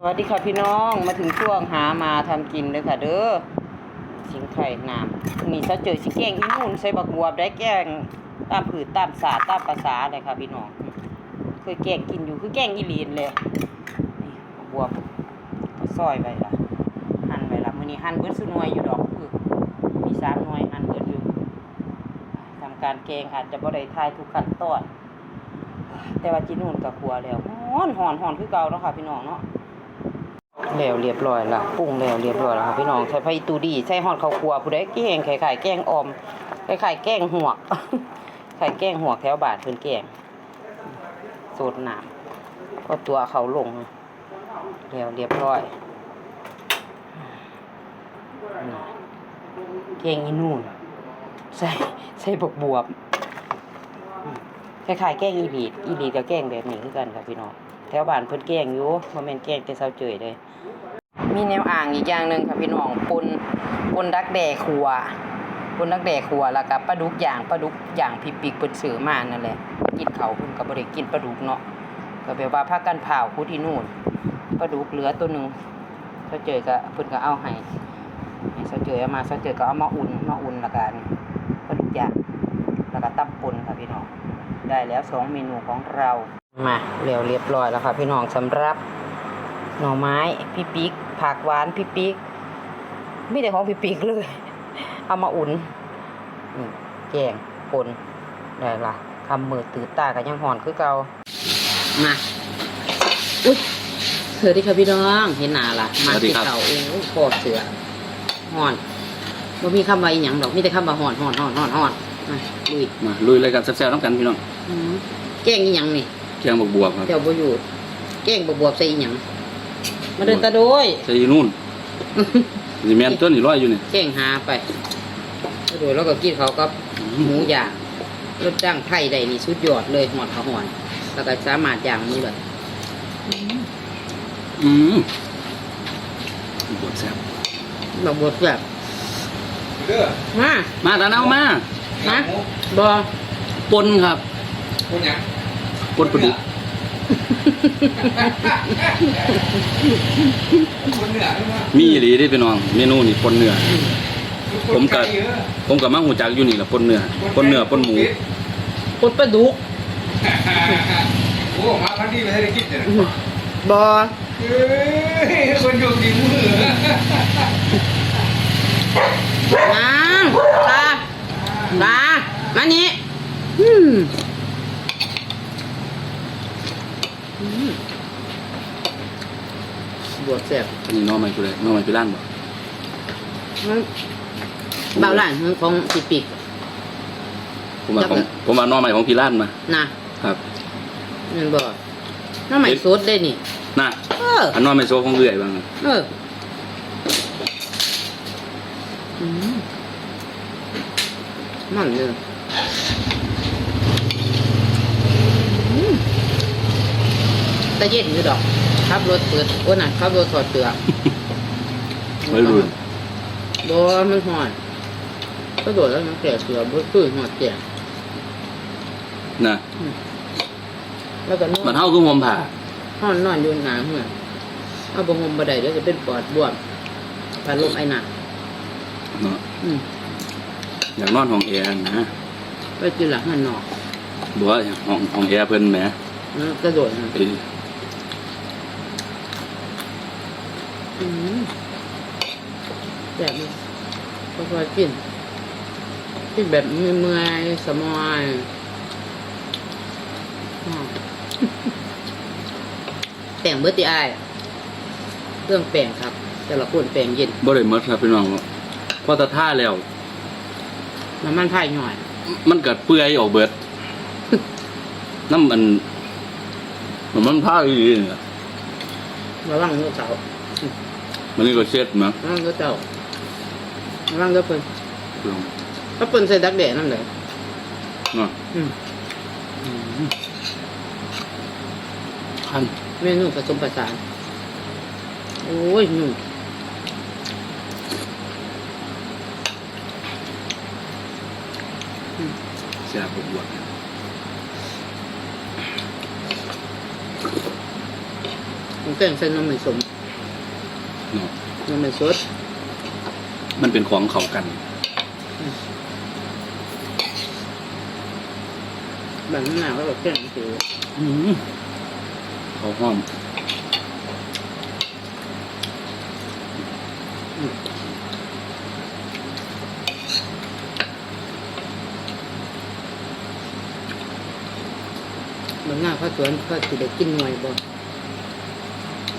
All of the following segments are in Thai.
สวัสดีค่ะพี่น้องมาถึงช่วงหามาทำกินเลยค่ะ เด้อสิงไข่น้ำมีซะเจอสิแกงอีนู่นใส่บักบวบได้แกงตามผืดตามสาตามภาษาเลยค่ะพี่น้องเคยแกงกินอยู่คือแกงอีลีนเลยนี่บักบวบก็ซอยไว้ละหั่นไว้ละมื้อนี้หั่นเบิดสุหน่วยอยู่ดอกคือมีสามหน่วยหั่นเบิดอยู่ทำการแกงอาจจะบ่ได้ทายทุกขั้นตอนแต่ว่าจีนู่นกับครัวแล้วฮ้อนหอนหอนคือเก่าเนาะค่ะพี่น้องเนาะ แล้วเรียบร้อยละปรุงแล้วเรียบร้อยแล้วค่ะพี่น้องใช้ไฟตูดีใช้ฮอดข้าวคั่วผู้ใดแกงไข่ไข่แกงออมไข่ไข่แกงหวกไข่แกงหวกแถวบาทเพิ่นแกงสูตรน้ำก็ตัวเขาลงแล้วเรียบร้อยแกงอีนู่นใส่ใส่บกบวบคล้ายๆแกงอีหลีดอีหลีดกับแกงแบบนี้คือกันค่ะพี่น้อง แถวบ้านเพิ่นแกงอยู่บ่แม่นแกงแต่เช้าเจยเลยมีแนวอ่างอีกอย่างหนึงค่ะพี่น้องปนปนดักแด่ครัวปนดักแด่ครัวแล้วก็ปลาดุกอย่างปลาดุกอย่างพี่ปิกเพิ่นซื้อมานั่นแหละกินเขาเพิ่นก็บ่ได้กินปลาดุกเนาะก็แบบว่าพากันเผาคุดที่นู่นปลาดุกเหลือตัวหนึงเช้าเจยก็เพิ่นก็เอาให้ให้เชาเจยเอามาเชาเจยก็เอามาอุ่นมาอุ่นล้วกันปลาดุกย่างแล้วก็ตำปนค่ะพี่น้องได้แล้วสองเมนูของเรา มาเรียวเรียบร้อยแล้วค่ะ พี่น้องสำหรับหน่อไม้พี่ปิ๊กผักหวานพี่ปิ๊กไม่ได้ของพี่ปิ๊กเลย เอามาอุ่นนี่แกงปนได้ละทำมือตื่นตากันยังหอนคือเก่ามาอุ้ยเธอที่ค่ะพี่น้องเห็นหนาล่ะ มาสวัสดีที่ครับเก่าโอ้โคตรเสือหอนบ่มีคำว่าอีหยังดอกมีแต่คำว่าหอนหอนหอนหอนหอนมาลุยมาลุยเลยกันแซ่บๆน้ำกันพี่น้องอืมแกงอีหยังนี่ แกงบวกบวบครับเจ้าบ่อยู่แกงบวบๆใส่อีหยังมาเดินตาโดยใส่นู่นนี่แมนต้นนี่ร้อยอยู่นี่แกงหาไปตาโดยแล้วก็กินเขาวกับหมูย่างรสจ้างไทยได้นี่สุดยอดเลยหอดข้าวหอนแล้วก็สามารถย่างมือเลยอืมบวบแซ่บแบบบดแบบมามาตาเนามามาบอปนครับคนยัง ปนปลาดุกคนเหนือใช่ไหมมีอีหลีเด้พี่น้อง เมนูนี่ปนเนื้อ ผมก็คนไทยเยอะผมกับมาหูจักอยู่นี่แหละปนเนื้อปนเนื้อปนหมูปดปลาดุกโอ้มาพันที่ไม่ได้คิดเลยบอเอ้ยคนอยู่ดีมือน้ำตาตามานี่อืมอืม บวชแซ่บอันนี้น้องใหม่กูเลยน้องใหม่ไปร้านบ่มันเบาหลานของปีปิกผมมาของผมมาน้องใหม่ของพี่ร้านมา นะครับนั่นบอกน้ำใหม่สดได้นี่น่ะเอออันน้องใหม่โซของเรื่อยบ้างเอออืมมันเลยอืม แต่เย็นอยู่ดอกขับรถเปิดโอ้น่ะขับรถถอดเตือกไม่รู้บมันหอนก็โดดแล้วมันแก่เสือบ่คือหอดแก่น่ะแล้วก็นอมันนเท่าคือผมผ่าห้อนนอนอยู่หนาเหือเอาบ่งมบ่ได้เดี๋ยวจะเป็นปอดบวมพัดลมไอหนักเนาะอืมอยากนอนห้องแอร์นะไปกินหลังมันนอกบอกว่าห้องห้องแอร์เพิ่นแหมแล้วกระโดดนะ ไป อืมแบบนี้ค่อยๆกินกินแบบเมื่อยๆสมอยอ้าวแป้งเบอร์ติอายเครื่องแป้งครับ แต่ละคนแป้งเย็นบ่ได้หมดครับพี่น้องพอตะท่าแล้วน้ำมันพายหน่อย มันก็เปื่อยออกเบิด น้ำมันมันมันผ้าอีกเนี่ยระวังเนื้อเต่า มันนี่ก็เช็ดมั้งระวังเนื้อเต่าระวังเนื้อเปิ้นถ้าเปิ้นใส่ดักแด่นั่นเลยเนาะอืมขั้นเมนูผสมผสานโอ้ยหนุ่มแซ่บปวดมันแกงใส่น้ำมันสมเนาะน้ำมันสดมันเป็นของเขากันแบบนั้นน่ะก็แบบแกงคืออืมเขาหอมบางหน้าเขาสวนเขาสิได้กินหน่วยบ่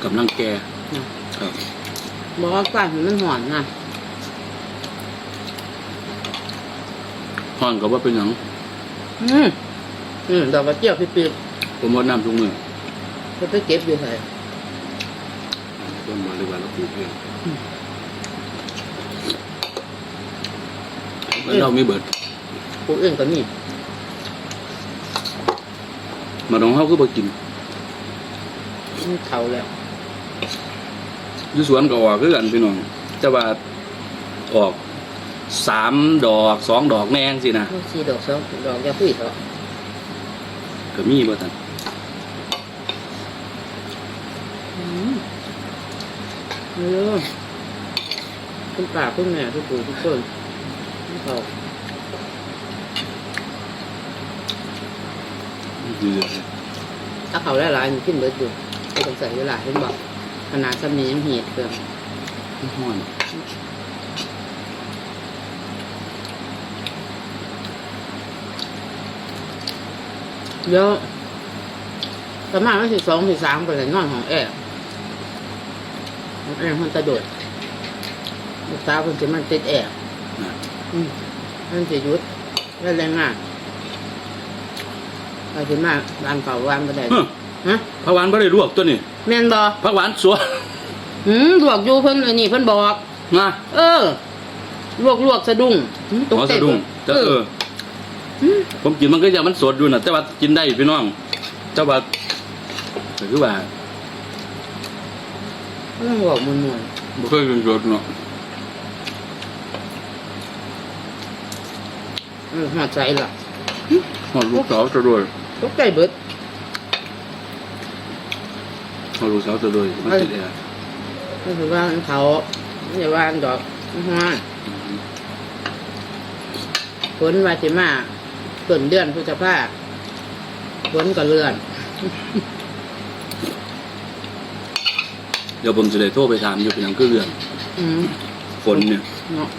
กำลังแก่นะครับ บอกว่าก้านมันหอนนะห้อนก็ว่าเป็นหยังอืมอืมดอกกระเจียวพี่ปีผมว่าน้ำทุกมือเขาไปเก็บอยู่ไหนต้นมาเลยว่าเราปลูกเองแล้วเรามีเบิดปลูกเองก็มีมาดองเฮาก็บ่กินมีเท่าแล้วอ ยู่สวนก็ออกคือกันพี่น้องแต่ว่าออกสามดอกสองดอกแนงสินะสี่ดอกสองดอกยาพุ้ยเถอะก็มีบ่ทันอืมเออคุณป่าคุณแม่ทุกผู้ทุกคนมีเขาเดือดถ้าเขาหลายๆมันขึ้นเบิดอยู่ไม่ต้องใส่เวลาเห็นบอก ขนาดสมียังเหียดเกินห้อนเยอะประมาณวันที่สองที่สามก็เลยนอนของแอร์ของแอร์มันกระโดดลูกสาวคนจะมันติดแอร์นะอืมมันจะหยุดแล้วแรงงานไปถึงมาบ้านเก่าบ้านก็ได้เฮ้อฮะผักหวานบ่ได้ลวกตัวนี้แม่นบอผักหวานสวนหืมลวกอยู่เพิ่นอันนี้เพิ่นบอก นะเออ ลวกลวกสะดุ้งหืมตกอ๋อใจสะดุ้งเบิแต่ดเอเอออ หืมผมกินมันก็ยังมันสดอยู่นะแต่ว่ากินได้พี่น้องแต่ว่าก็คือว่าเรื่องบอกมวนบ่เคยกินสดเนาะๆเออหัวใจล่ะฮอดลูกสาวจะด้วยตกใจเบิด ฮอดลูกสาวจะด้วยมันติดแอร์ก็คือว่าเขาอย่าว่าดอกฮะฝนว่าสิมาต้นเดือนพฤษภาฝนก็เลื่อน เดี๋ยวผมจะได้โทรไปถามอยู่เป็นหยังคือเรื่องอืมฝนเนี่ยเนาะ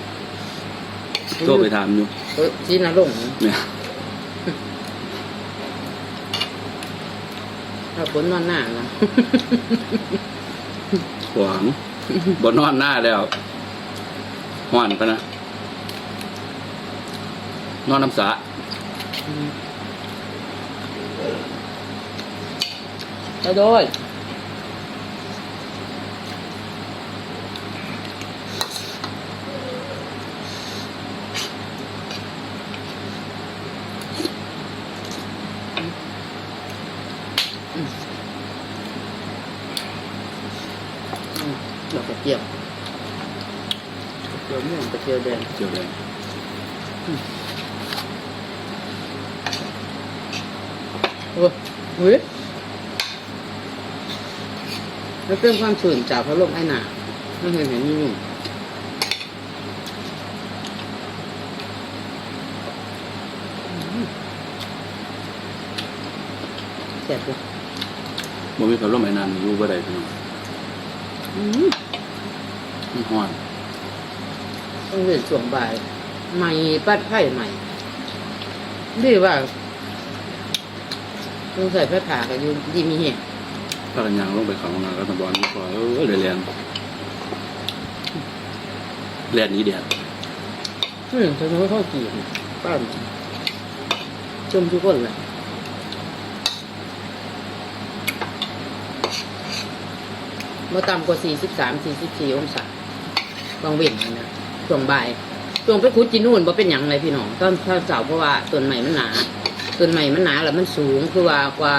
โทรไปถามอยู่เออที่นาลงค์เนี่ย ถ้าฝนนอนหน้านะหวังบ่นอนหน้าแล้วหวานปะนะนอนน้ำสาไปโดยอืมดอกกระเจียวกระเจียวม่วงกระเจียวแดงเจียวแดงโอ้ยเฮ้ยแล้วเป็นความสื่นจากพระลมไอ้หนาไม่เห็นเห็นนี่ยุ่งแซ่บเลยบ่มีพัดลมไอ้นานอยู่บ่ได้พี่น้องอืมมันฮ้อน ต้องเรียนช่วงบ่ายใหม่ปัดไผ่ใหม่ดีว่าต้องใส่ผ้าผ่ากันอยู่ดีมีเห็นพากันยางลงไปเขาห้องน้ำก็ตะบอนพอเออเลยแลนแลนนี้เดียวอืมทำไมไม่เข้ากี่ป้านชมทุกคนแหละมาต่ำกว่าสี่สิบสามสี่สิบสี่องศาบางเว้นนะ ช่วงบ่ายช่วงไปคุดจีนู่นบ่เป็นหยังเลยพี่น้องตอนเช้าเสาร์เพราะว่าต้นใหม่มันหนาต้นใหม่มันหนาแล้วมันสูงคือว่ากว่า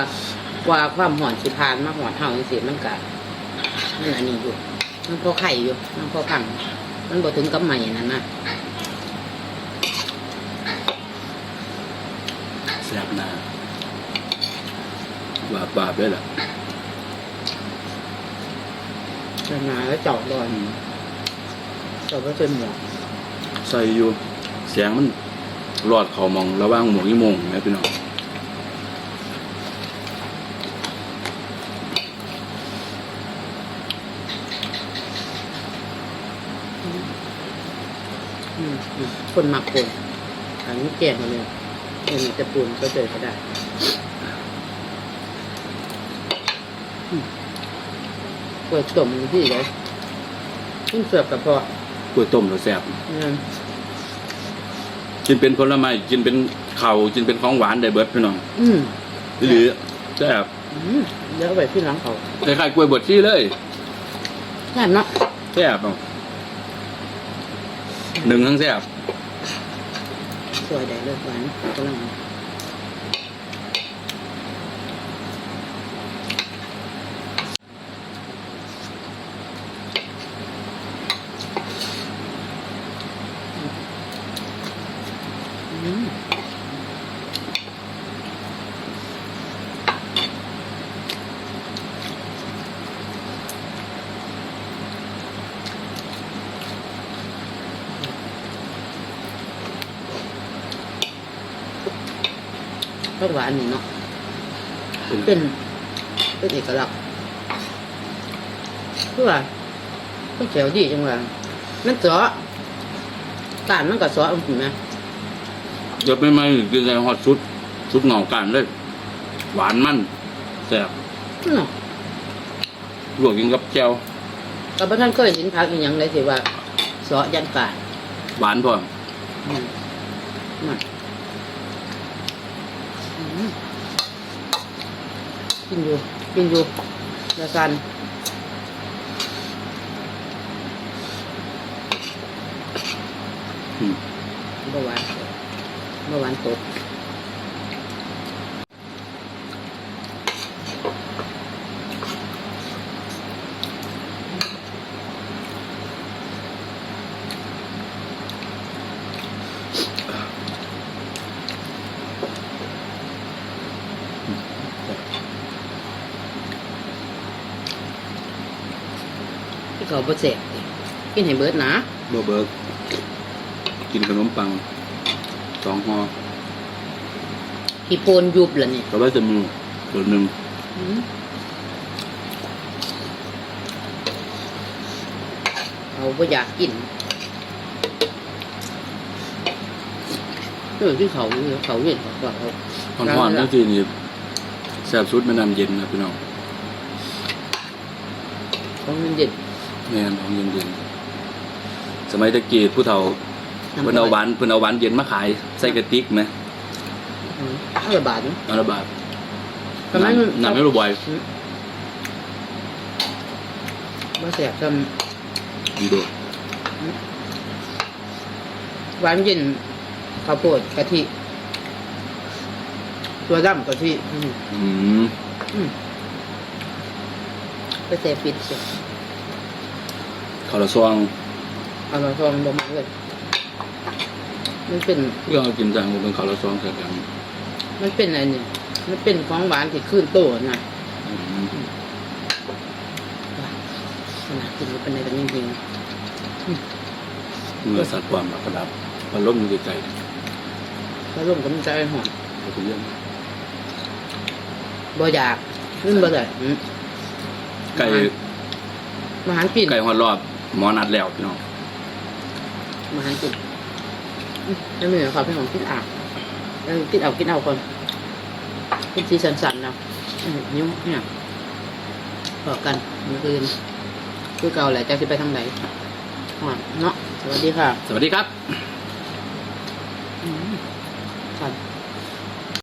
กว่าความห่อนสิพานมาห่อนเท่าจังซี่มันกะมันอันนี้อยู่มันพอไข่อยู่มันพอพังมันบ่ถึงกับใหม่นั่นนะแซ่บหน้าบาบาบเลยล่ะจะมาแล้วเจาะดอนอืม เจาะก็เป็นหมวกใส่อยู่เสียงมันรอดเขามองระหว่างหมวกยี่โมงแม่พี่น้องอืมอืมคนหมักปูนอันนี้แกงมาเลยเอ็นจะปูนก็เจอก็ได้อืมเปิดต้มอยู่ที่เลยขึ้นเสือกกับพอ กล้วยต้มแล้วแซ่บอืมกินเป็นผลไม้กินเป็นข้าวกินเป็นของหวานได้เบิดพี่น้องอืมหรือแซ่บอืมเดี๋ยวเอาไปที่หลังเขาคล้ายๆกล้วยบดชีเลยแค่บเนาะแซ่บเนาะหนึ่งทั้งแซ่บสวยได้เลยหวานกำลังอืม รสหวานนี่เนาะเป็นเป็นเอกลักษณ์คือว่าต้องเขียวดีจังว่ามันเจาะกานมันก็เจาะมันถึงนะยศไม่ไม่กินใส่ฮอตชุดชุดเหงากันเลย หวานมันแซ่บเนาะลวกกินกับแจ่วก็บ่ท่านเคยเห็นพักอีหยังเลยสิว่าเจาะยันกานหวานพร้อมอืมนั่นอืม กินอยู่ กินอยู่แล้วกันอืมเมื่อวานเมื่อวานตก ที่เขาบ่เสกกินให้เบิดนะเบอร์เบิร์กกินขนมปังสองห่อที่โปนยุบล่ะนี่ก็ไว้จะมีตัวหนึ่งอืมเขาบ่อยากกินเออที่เขาเขาเห็นเขาบอกเขาห่อนๆทั้งทีนี่แซ่บชุดแม่น้ำเย็นนะพี่น้อง เขาเงินเด็ด แม่นของเย็นๆสมัยตะกี้ผู้เฒ่าเพิ่นเอาหวานเพิ่นเอาหวานเย็นมาขายใส่กระติกไหมอืมห้าบาทนะเอาละบาททำไมมันน้ำไม่รู้บ่อยมาแสบทดีโดดำหวานเย็นข้าวโพดกะทิ ตัวดำกะทิอืมอืม อืมไปแสบปิดเสีย ข้าวละซองเอามาทองลงมาเลยมันเป็นเพื่อเอากินจังเป็นข้าวละซองใส่กันมันเป็นอะไรเนี่ยมันเป็นของหวานที่ขึ้นโตนะอืมขนาดกินมันเป็นอะไรกันจริงเมื่อสัตว์ความกระดับมันล้มอยู่ไกลๆแล้วร่วมกับมันใจหอมๆก็คือเรื่องบ่อยากขึ้นบ่ได้อืมไก่มาหารกินไก่หอดรอบ หมอนัดแล้วพี่น้องมาหารกินอืมแล้วมีขอเป็นของกินอ่างเออกินเอากินเอาคนกินสีสันๆนะอืมนิ้วเนี่ยบอกกันเมื่อคืนคือเก่าแหละจะสิไปทางไหนอ่าเนาะสวัสดีค่ะ สวัสดีครับอืมครับ